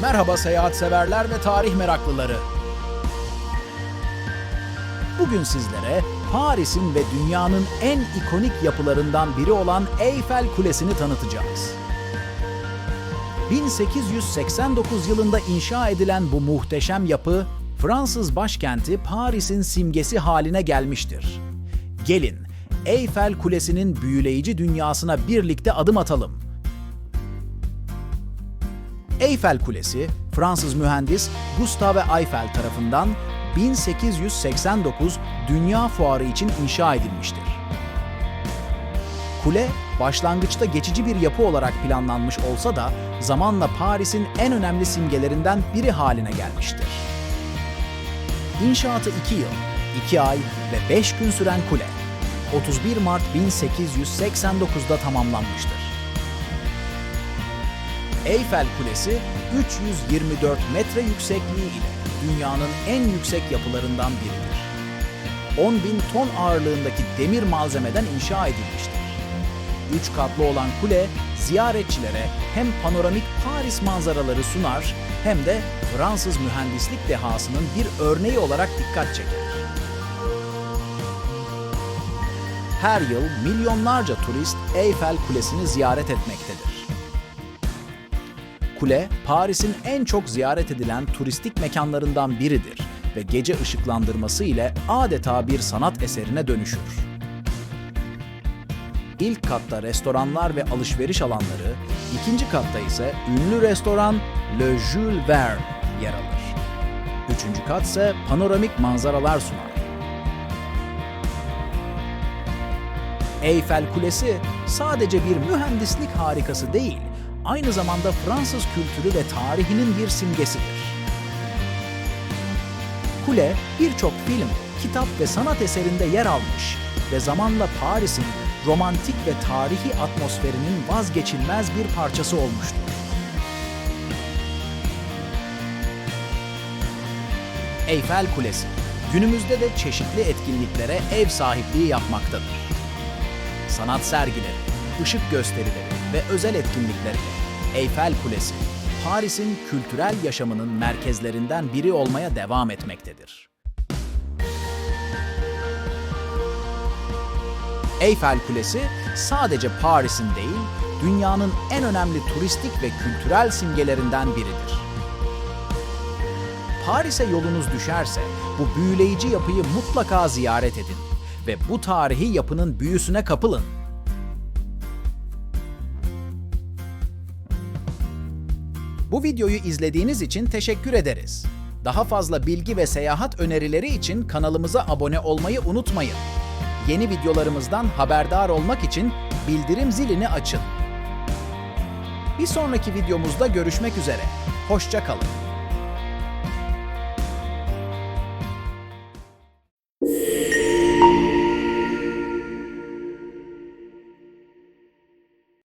Merhaba seyahat severler ve tarih meraklıları. Bugün sizlere Paris'in ve dünyanın en ikonik yapılarından biri olan Eyfel Kulesi'ni tanıtacağız. 1889 yılında inşa edilen bu muhteşem yapı, Fransız başkenti Paris'in simgesi haline gelmiştir. Gelin, Eyfel Kulesi'nin büyüleyici dünyasına birlikte adım atalım. Eyfel Kulesi, Fransız mühendis Gustave Eiffel tarafından 1889 Dünya Fuarı için inşa edilmiştir. Kule, başlangıçta geçici bir yapı olarak planlanmış olsa da zamanla Paris'in en önemli simgelerinden biri haline gelmiştir. İnşaatı 2 yıl, 2 ay ve 5 gün süren kule, 31 Mart 1889'da tamamlanmıştır. Eyfel Kulesi 324 metre yüksekliği ile dünyanın en yüksek yapılarından biridir. 10 bin ton ağırlığındaki demir malzemeden inşa edilmiştir. Üç katlı olan kule ziyaretçilere hem panoramik Paris manzaraları sunar hem de Fransız mühendislik dehasının bir örneği olarak dikkat çeker. Her yıl milyonlarca turist Eyfel Kulesi'ni ziyaret etmektedir. Kule, Paris'in en çok ziyaret edilen turistik mekanlarından biridir ve gece ışıklandırması ile adeta bir sanat eserine dönüşür. İlk katta restoranlar ve alışveriş alanları, ikinci katta ise ünlü restoran Le Jules Verne yer alır. Üçüncü kat ise panoramik manzaralar sunar. Eyfel Kulesi sadece bir mühendislik harikası değil, aynı zamanda Fransız kültürü ve tarihinin bir simgesidir. Kule birçok film, kitap ve sanat eserinde yer almış ve zamanla Paris'in romantik ve tarihi atmosferinin vazgeçilmez bir parçası olmuştur. Eyfel Kulesi günümüzde de çeşitli etkinliklere ev sahipliği yapmaktadır sanat sergileri, ışık gösterileri ve özel etkinlikleriyle Eyfel Kulesi, Paris'in kültürel yaşamının merkezlerinden biri olmaya devam etmektedir. Eyfel Kulesi sadece Paris'in değil, dünyanın en önemli turistik ve kültürel simgelerinden biridir. Paris'e yolunuz düşerse bu büyüleyici yapıyı mutlaka ziyaret edin ve bu tarihi yapının büyüsüne kapılın. Bu videoyu izlediğiniz için teşekkür ederiz. Daha fazla bilgi ve seyahat önerileri için kanalımıza abone olmayı unutmayın. Yeni videolarımızdan haberdar olmak için bildirim zilini açın. Bir sonraki videomuzda görüşmek üzere. Hoşça kalın.